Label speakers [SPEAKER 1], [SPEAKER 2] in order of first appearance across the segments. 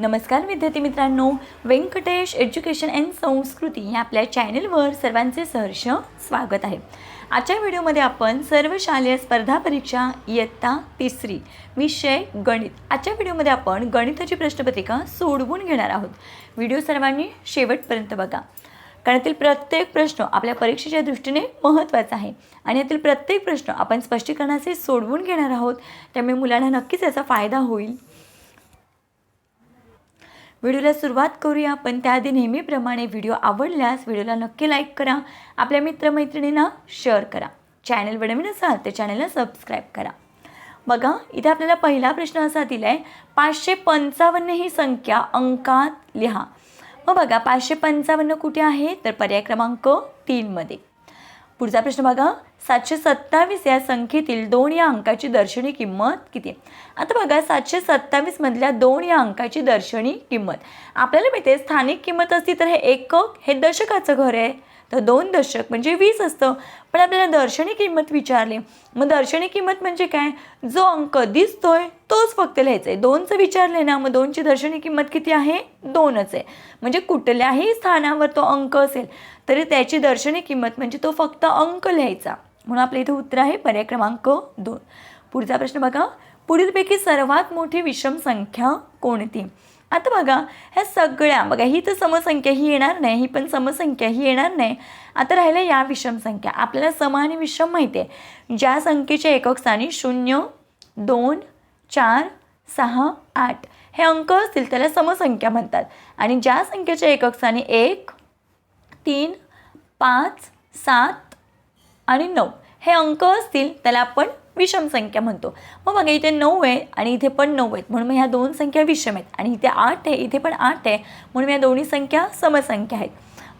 [SPEAKER 1] नमस्कार विद्यार्थी मित्रांनो. व्यंकटेश एज्युकेशन अँड संस्कृती या आपल्या चॅनलवर सर्वांचे सहर्ष स्वागत आहे. आजच्या व्हिडिओमध्ये आपण सर्व शालेय स्पर्धा परीक्षा इयत्ता तिसरी विषय गणित. आजच्या व्हिडिओमध्ये आपण गणिताची प्रश्नपत्रिका सोडवून घेणार आहोत. व्हिडिओ सर्वांनी शेवटपर्यंत बघा. कारण यातील प्रत्येक प्रश्न आपल्या परीक्षेच्या दृष्टीने महत्त्वाचा आहे आणि यातील प्रत्येक प्रश्न आपण स्पष्टीकरणाचे सोडवून घेणार आहोत. त्यामुळे मुलांना नक्कीच याचा फायदा होईल. व्हिडिओला सुरुवात करूया पण त्याआधी नेहमीप्रमाणे व्हिडिओ आवडल्यास व्हिडिओला नक्की लाईक करा. आपल्या मित्रमैत्रिणींना शेअर करा. चॅनलवर नवीन असाल तर चॅनलला सबस्क्राईब करा. बघा इथे आपल्याला पहिला प्रश्न असा दिला आहे पाचशे पंचावन्न ही संख्या अंकात लिहा. मग बघा पाचशे पंचावन्न कुठे आहे? तर पर्याय क्रमांक तीनमध्ये. पुढचा प्रश्न बघा. सातशे सत्तावीस या संख्येतील दोन या अंकाची दर्शनी किंमत किती? आता बघा सातशे सत्तावीसमधल्या दोन या अंकाची दर्शनी किंमत. आपल्याला माहिती आहे स्थानिक किंमत असती तर हे एकक हे दशकाचं घर आहे. तर दोन दशक म्हणजे वीस असतं. पण आपल्याला दर्शनी किंमत विचारली. मग दर्शनी किंमत म्हणजे काय? जो अंक दिसतोय तोच फक्त लिहायचा आहे दोनचं विचारले ना मग दोनची दर्शनी किंमत किती आहे? दोनच आहे. म्हणजे कुठल्याही स्थानावर तो अंक असेल तरी त्याची दर्शनी किंमत म्हणजे तो फक्त अंक लिहायचा. म्हणून आपल्या इथे उत्तर आहे पर्याय क्रमांक दोन. पुढचा प्रश्न बघा. पुढीलपैकी सर्वात मोठी विषम संख्या कोणती? आता बघा ह्या सगळ्या बघा ही तर समसंख्या ही येणार नाही ही पण समसंख्या ही येणार नाही. आता राहिल्या या विषम संख्या. आपल्याला सम आणि विषम माहिती आहे. ज्या संख्येच्या एकक स्थानी शून्य दोन चार सहा आठ हे अंक असतील त्याला समसंख्या म्हणतात. आणि ज्या संख्येच्या एकक स्थानी एक तीन पाच सात आणि नऊ हे अंक असतील त्याला आपण विषम संख्या म्हणतो. मग बघा इथे नऊ आहे आणि इथे पण नऊ आहेत. म्हणून मग ह्या दोन संख्या विषम आहेत. आणि इथे आठ आहे इथे पण आठ आहे. म्हणून या दोन्ही संख्या समसंख्या आहेत.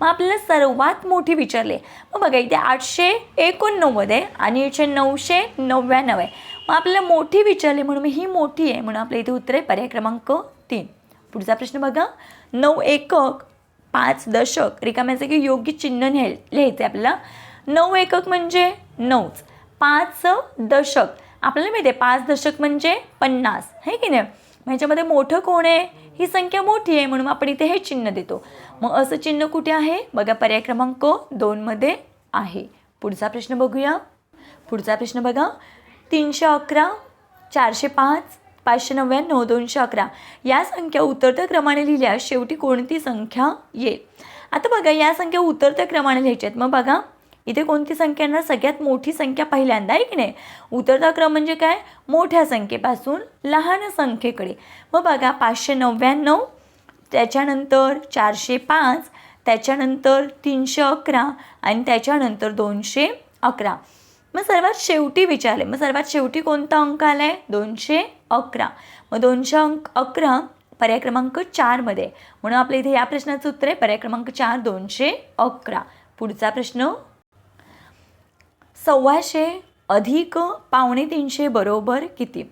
[SPEAKER 1] मग आपल्याला सर्वात मोठी विचारले. मग बघा इथे आठशे एकोणनव्वद आहे आणि इथे नऊशे नव्याण्णव आहे. मग आपल्याला मोठी विचारली म्हणून ही मोठी आहे. म्हणून आपल्या इथे उत्तर आहे पर्याय क्रमांक तीन. पुढचा प्रश्न बघा. नऊ एकक पाच दशक. रिकाम्या की योग्य चिन्ह लिहाय लिहायचे आपल्याला. नऊ एकक म्हणजे नऊच. पाच दशक. आपल्याला माहिती आहे पाच दशक म्हणजे पन्नास. आहे की नाही? ह्याच्यामध्ये मोठं कोण आहे? ही संख्या मोठी आहे म्हणून आपण इथे हे चिन्ह देतो. मग असं चिन्ह कुठे आहे? बघा पर्याय क्रमांक दोनमध्ये आहे. पुढचा प्रश्न बघूया. पुढचा प्रश्न बघा. तीनशे अकरा चारशे पाच पाचशे नव्याण्णव दोनशे अकरा. या संख्या उतरत्या क्रमाने लिहिल्या शेवटी कोणती संख्या येईल? आता बघा या संख्या उतरत्या क्रमाने लिहायच्या आहेत मग बघा इथे कोणती संख्या येणार? सगळ्यात मोठी संख्या पहिल्यांदा आहे की नाही? उतरता क्रम म्हणजे काय? मोठ्या संख्येपासून लहान संख्येकडे. मग बघा पाचशे नव्याण्णव त्याच्यानंतर चारशे पाच त्याच्यानंतर तीनशे अकरा आणि त्याच्यानंतर दोनशे अकरा. मग सर्वात शेवटी विचारले. मग सर्वात शेवटी कोणता अंक आला आहे दोनशे अकरा. मग दोनशे अंक अकरा पर्याय क्रमांक चारमध्ये आहे. म्हणून आपल्या इथे या प्रश्नाचं उत्तर आहे. पर्याय क्रमांक चार दोनशे अकरा. पुढचा प्रश्न सव्वाशे अधिक पावणे तीनशे बरोबर किती?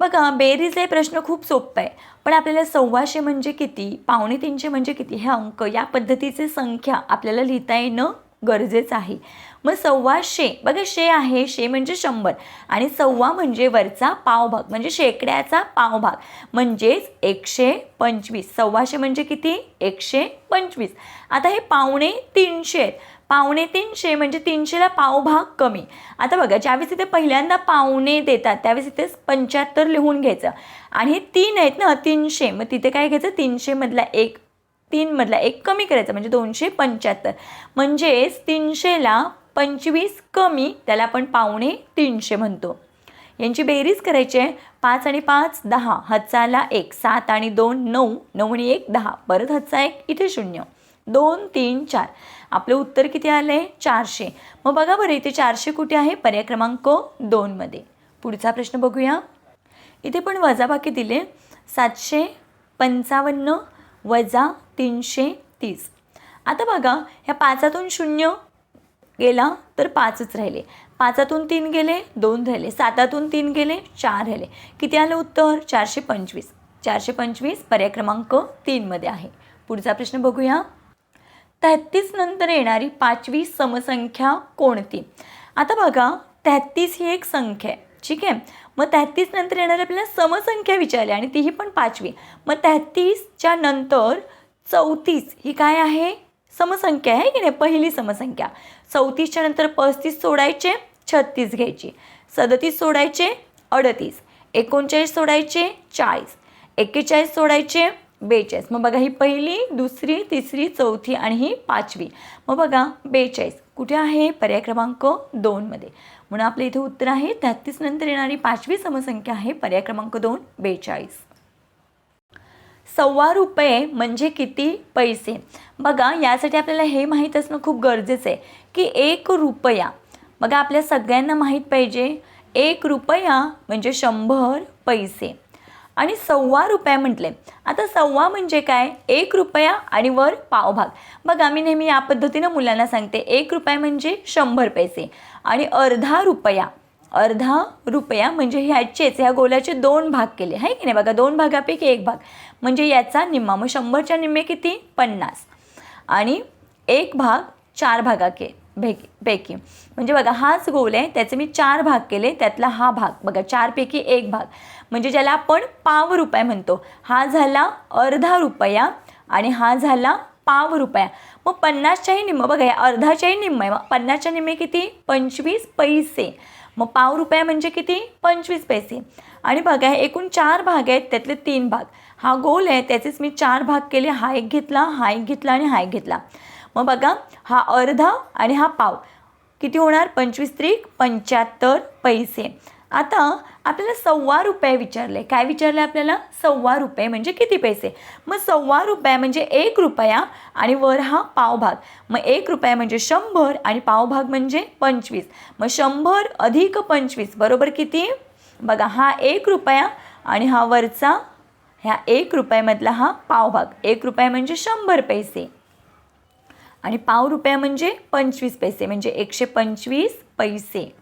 [SPEAKER 1] बघा बेरीज हे प्रश्न खूप सोपं आहे पण आपल्याला सव्वाशे म्हणजे किती पावणे तीनशे म्हणजे किती हे अंक या पद्धतीचे संख्या आपल्याला लिहिता येणं गरजेचं आहे. मग सव्वाशे बघा शे आहे शे म्हणजे शंभर आणि सव्वा म्हणजे वरचा पावभाग म्हणजे शेकड्याचा पावभाग म्हणजेच एकशे पंचवीस. सव्वाशे म्हणजे किती? एकशे पंचवीस. आता हे पावणे तीनशे आहेत. पावणे तीनशे म्हणजे तीनशेला पावभाग कमी. आता बघा ज्यावेळेस इथे पहिल्यांदा पावणे देतात त्यावेळेस इथे पंच्याहत्तर लिहून घ्यायचं. आणि हे तीन आहेत ना तीनशे मग तिथे काय घ्यायचं? तीनशेमधला एक तीनमधला एक कमी करायचा म्हणजे दोनशे पंच्याहत्तर. म्हणजेच तीनशेला पंचवीस कमी त्याला आपण पावणे तीनशे म्हणतो. यांची बेरीज करायची आहे पाच आणि पाच दहा. हचाला एक सात आणि दोन नऊ. नऊ आणि एक दहा. परत हचा एक इथे शून्य. दोन तीन चार. आपलं उत्तर किती आलं आहे चारशे. मग बघा बरं इथे चारशे कुठे आहे? पर्याय क्रमांक दोनमध्ये पुढचा प्रश्न बघूया. इथे पण वजाबाकी दिले. सातशे पंचावन्न वजा तीनशे तीस. आता बघा ह्या पाचातून शून्य गेला तर पाचच राहिले. पाचातून तीन गेले दोन राहिले. सातातून तीन गेले चार राहिले. किती आलं उत्तर? चारशे पंचवीस. चारशे पंचवीस पर्याय क्रमांक तीनमध्ये आहे. पुढचा प्रश्न बघूया. तेहत्तीस नंतर येणारी पाचवी समसंख्या कोणती? आता बघा तेहत्तीस ही एक संख्या आहे ठीक आहे? मग तेहतीस नंतर येणारी आपल्याला समसंख्या विचारली आणि तीही पण पाचवी. मग तेहतीसच्या नंतर चौतीस ही काय आहे? समसंख्या आहे की नाही? पहिली समसंख्या. चौतीसच्या नंतर पस्तीस सोडायचे छत्तीस घ्यायची. सदतीस सोडायचे अडतीस. एकोणचाळीस सोडायचे चाळीस. एक्केचाळीस सोडायचे बेचाळीस. मग बघा ही पहिली दुसरी तिसरी चौथी आणि ही पाचवी. मग बघा बेचाळीस. कुठे आहे? पर्याय क्रमांक दोनमध्ये म्हणून आपलं इथे उत्तर आहे तेहतीस नंतर येणारी पाचवी समसंख्या आहे पर्याय क्रमांक दोन बेचाळीस. सव्वा रुपये म्हणजे किती पैसे? बघा यासाठी आपल्याला हे माहीत असणं खूप गरजेचं आहे की एक रुपया. बघा आपल्या सगळ्यांना माहीत पाहिजे. एक रुपया म्हणजे शंभर पैसे. आणि सव्वा रुपया म्हटले. आता सव्वा म्हणजे काय? एक रुपया आणि वर पावभाग. बघा मी नेहमी या पद्धतीनं मुलांना सांगते एक रुपया म्हणजे शंभर पैसे आणि अर्धा रुपया. अर्धा रुपया म्हणजे ह्याचेच ह्या गोल्याचे दोन भाग केले. आहे की नाही? बघा दोन भागापैकी एक भाग. म्हणजे याचा निम्मा. मग शंभरच्या निम्मे किती? पन्नास. आणि एक भाग चार भागा के भेकी पैकी. म्हणजे बघा हाच गोल आहे त्याचे मी चार भाग केले त्यातला हा भाग. बघा चारपैकी एक भाग. म्हणजे ज्याला आपण पाव रुपये म्हणतो. हा झाला अर्धा रुपया आणि हा झाला पाव रुपया. मग पन्नासच्याही निम्म बघा या अर्धाच्याही निम्म आहे. मग पन्नासच्या निम्मे किती? पंचवीस पैसे. मग पाव रुपया म्हणजे किती? पंचवीस पैसे. आणि बघा हे एकूण चार भाग आहेत त्यातले तीन भाग. हा गोल आहे त्याचेच मी चार भाग केले. हा एक घेतला हा एक घेतला आणि हा एक घेतला. मग बघा हा अर्धा आणि हा पाव. किती होणार? पंचवीस त्रिक पंच्याहत्तर पैसे. आता आपल्याला सव्वा रुपये विचारले. काय विचारले आपल्याला? सव्वा रुपये म्हणजे किती पैसे? मग सव्वा रुपये म्हणजे एक रुपया आणि वर हा पावभाग. मग एक रुपया म्हणजे शंभर आणि पावभाग म्हणजे पंचवीस. मग शंभर अधिक पंचवीस बरोबर किती? बघा हा एक रुपया आणि हा वरचा ह्या एक रुपयामधला हा पावभाग. एक रुपया म्हणजे शंभर पैसे आणि पाव रुपया म्हणजे पंचवीस पैसे म्हणजे एकशे पंचवीस पैसे.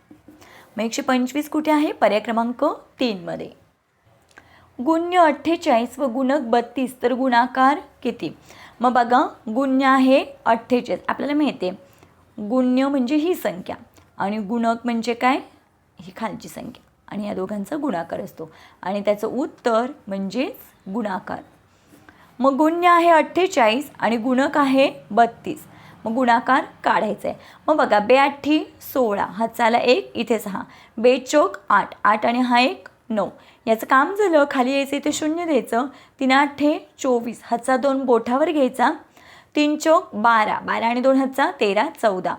[SPEAKER 1] मग एकशे पंचवीस कुठे आहे? पर्याय क्रमांक तीनमध्ये गुण्य अठ्ठेचाळीस व गुणक बत्तीस तर गुणाकार किती? मग बघा गुण्य आहे अठ्ठेचाळीस. आपल्याला माहिती आहे गुण्य म्हणजे ही संख्या आणि गुणक म्हणजे काय? ही खालची संख्या. आणि या दोघांचा गुणाकार असतो. आणि त्याचं उत्तर म्हणजेच गुणाकार. मग गुण्य आहे अठ्ठेचाळीस आणि गुणक आहे बत्तीस. मग गुणाकार काढायचा. आहे मग बघा बे आठी सोळा हाताला एक इथे सहा. बे चोक आठ. आठ आणि हा एक नऊ. याचं काम झालं खाली यायचं इथे शून्य द्यायचं. तीन आठे चोवीस. हातचा दोन बोठावर घ्यायचा. तीन चोक बारा. बारा आणि दोन हातचा तेरा चौदा.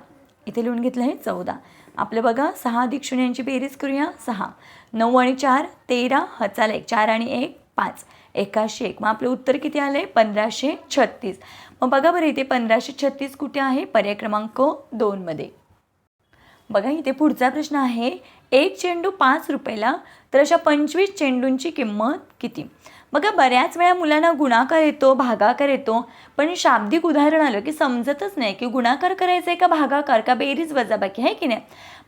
[SPEAKER 1] इथे लिहून घेतलं आहे चौदा. आपलं बघा सहा अधिक शून्यांची बेरीज करूया सहा. नऊ आणि चार तेरा हचाला एक. चार आणि एक पाच एकाशे एक. मग आपलं उत्तर किती आलं? आहे पंधराशे छत्तीस. मग बघा बरं इथे पंधराशे छत्तीस कुठे आहे? पर्याय क्रमांक दोनमध्ये बघा इथे पुढचा प्रश्न आहे. एक चेंडू पाच रुपयाला तर अशा पंचवीस चेंडूंची किंमत किती? बघा बऱ्याच वेळा मुलांना गुणाकार येतो भागाकार येतो पण शाब्दिक उदाहरण आलं की समजतच नाही की गुणाकार करायचं आहे का भागाकार का बेरीज वजाबाकी आहे की नाही?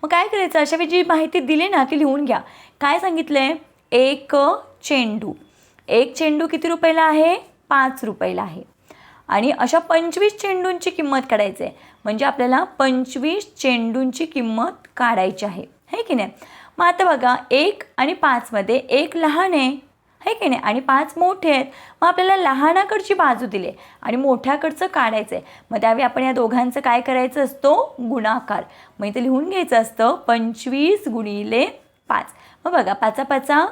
[SPEAKER 1] मग काय करायचं? अशा वेळी जी माहिती दिली ना ती लिहून घ्या. काय सांगितलं आहे एक चेंडू. एक चेंडू किती रुपयाला आहे? पाच रुपयाला आहे. आणि अशा पंचवीस चेंडूंची किंमत काढायची आहे. म्हणजे आपल्याला पंचवीस चेंडूंची किंमत काढायची आहे. है की नाही? मग आता बघा एक आणि पाचमध्ये एक लहान आहे. है की नाही? आणि पाच मोठे आहेत. मग आपल्याला लहानाकडची बाजू दिली आहे. आणि मोठ्याकडचं काढायचं आहे मग त्यावेळी आपण या दोघांचं काय करायचं असतो? गुणाकार. मग इथे लिहून घ्यायचं असतं पंचवीस गुणिले पाच. मग बघा पाचा पाचा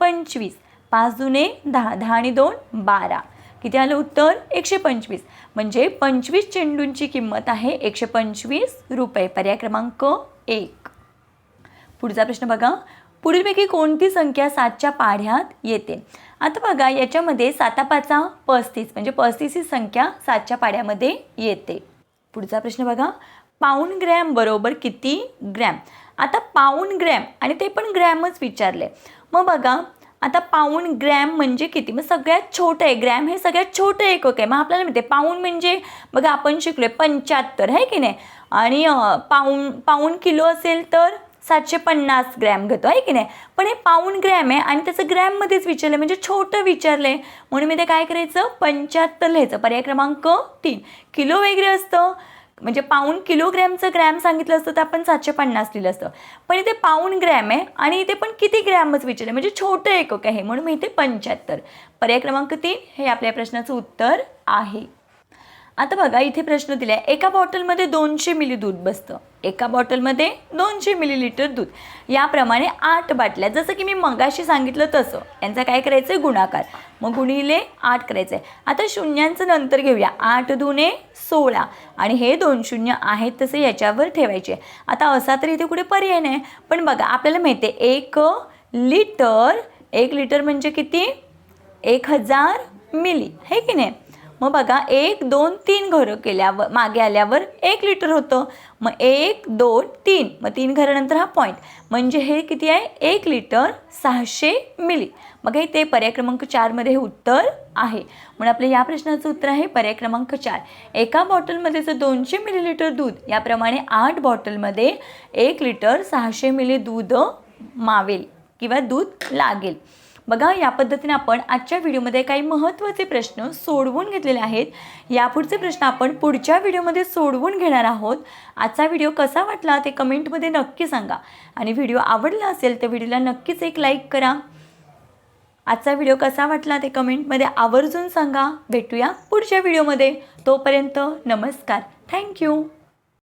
[SPEAKER 1] पंचवीस. पाच दुने दहा दहा आणि दोन बारा. किती आलं उत्तर? एकशे पंचवीस. म्हणजे पंचवीस चेंडूंची किंमत आहे एकशे पंचवीस रुपये. पर्याय क्रमांक एक. पुढचा प्रश्न बघा. पुढीलपैकी कोणती संख्या सातच्या पाढ्यात येते? आता बघा याच्यामध्ये सातापाचा पस्तीस. म्हणजे पस्तीस ही संख्या सातच्या पाड्यामध्ये येते. पुढचा प्रश्न बघा. पाऊण ग्रॅम बरोबर किती ग्रॅम? आता पाऊण ग्रॅम आणि ते पण ग्रॅमच विचारले. मग बघा आता पाऊण ग्रॅम म्हणजे किती? मग सगळ्यात छोटं आहे. ग्रॅम हे सगळ्यात छोटं एकक आहे मग आपल्याला माहिती आहे पाऊण म्हणजे बघा आपण शिकलोय पंच्याहत्तर आहे की नाही? आणि पाऊण पाऊण किलो असेल तर सातशे पन्नास ग्रॅम घेतो आहे की नाही? पण हे पाऊण ग्रॅम आहे आणि त्याचं ग्रॅममध्येच विचारलं म्हणजे छोटं विचारलं आहे म्हणून मी ते काय करायचं? पंच्याहत्तर लिहायचं. पर्याय क्रमांक तीन. किलो वगैरे असतं म्हणजे पाऊण किलोग्रॅमचं ग्रॅम सांगितलं असतं तर आपण सातशे पन्नास लिहिलं असतं. पण इथे पाऊण ग्रॅम आहे आणि इथे पण किती ग्रॅमच विचारलं म्हणजे छोटं एकक आहे म्हणून मी इथे पंच्याहत्तर. पर्याय क्रमांक तीन हे आपल्या प्रश्नाचं उत्तर आहे. आता बघा इथे प्रश्न दिला आहे एका बॉटलमध्ये दोनशे मिली दूध बसतं. एका बॉटलमध्ये दोनशे मिलीलिटर दूध. याप्रमाणे आठ बाटल्या. जसं की मी मगाशी सांगितलं तसं. यांचा काय करायचं आहे गुणाकार. मग गुणिले आठ करायचं आहे आता शून्यांचं नंतर घेऊया. आठ दुने सोळा. आणि हे दोन शून्य आहेत तसे याच्यावर ठेवायचे. आता असा तर इथे कुठे पर्याय नाही. पण बघा आपल्याला माहिती आहे एक लिटर एक लिटर म्हणजे किती? एक हजार मिली. हे की नाही? मग बघा एक दोन तीन घरं केल्यावर मागे आल्यावर एक लिटर होतं. मग एक दोन तीन. मग तीन घरानंतर हा पॉईंट म्हणजे हे किती आहे? एक लिटर सहाशे मिली मग हे ते पर्याय क्रमांक चारमध्ये हे उत्तर आहे. म्हणून आपल्या या प्रश्नाचं उत्तर आहे पर्याय क्रमांक चार. एका बॉटलमध्ये जर दोनशे मिलीलिटर दूध याप्रमाणे आठ बॉटलमध्ये एक लिटर सहाशे मिली दूध मावेल किंवा दूध लागेल. बघा या पद्धतीने आपण आजच्या व्हिडिओमध्ये काही महत्त्वाचे प्रश्न सोडवून घेतलेले आहेत. यापुढचे प्रश्न आपण पुढच्या व्हिडिओमध्ये सोडवून घेणार आहोत. आजचा व्हिडिओ कसा वाटला ते कमेंटमध्ये नक्की सांगा. आणि व्हिडिओ आवडला असेल तर व्हिडिओला नक्कीच एक लाईक करा. आजचा व्हिडिओ कसा वाटला ते कमेंटमध्ये आवर्जून सांगा. भेटूया पुढच्या व्हिडिओमध्ये. तोपर्यंत नमस्कार. थँक्यू.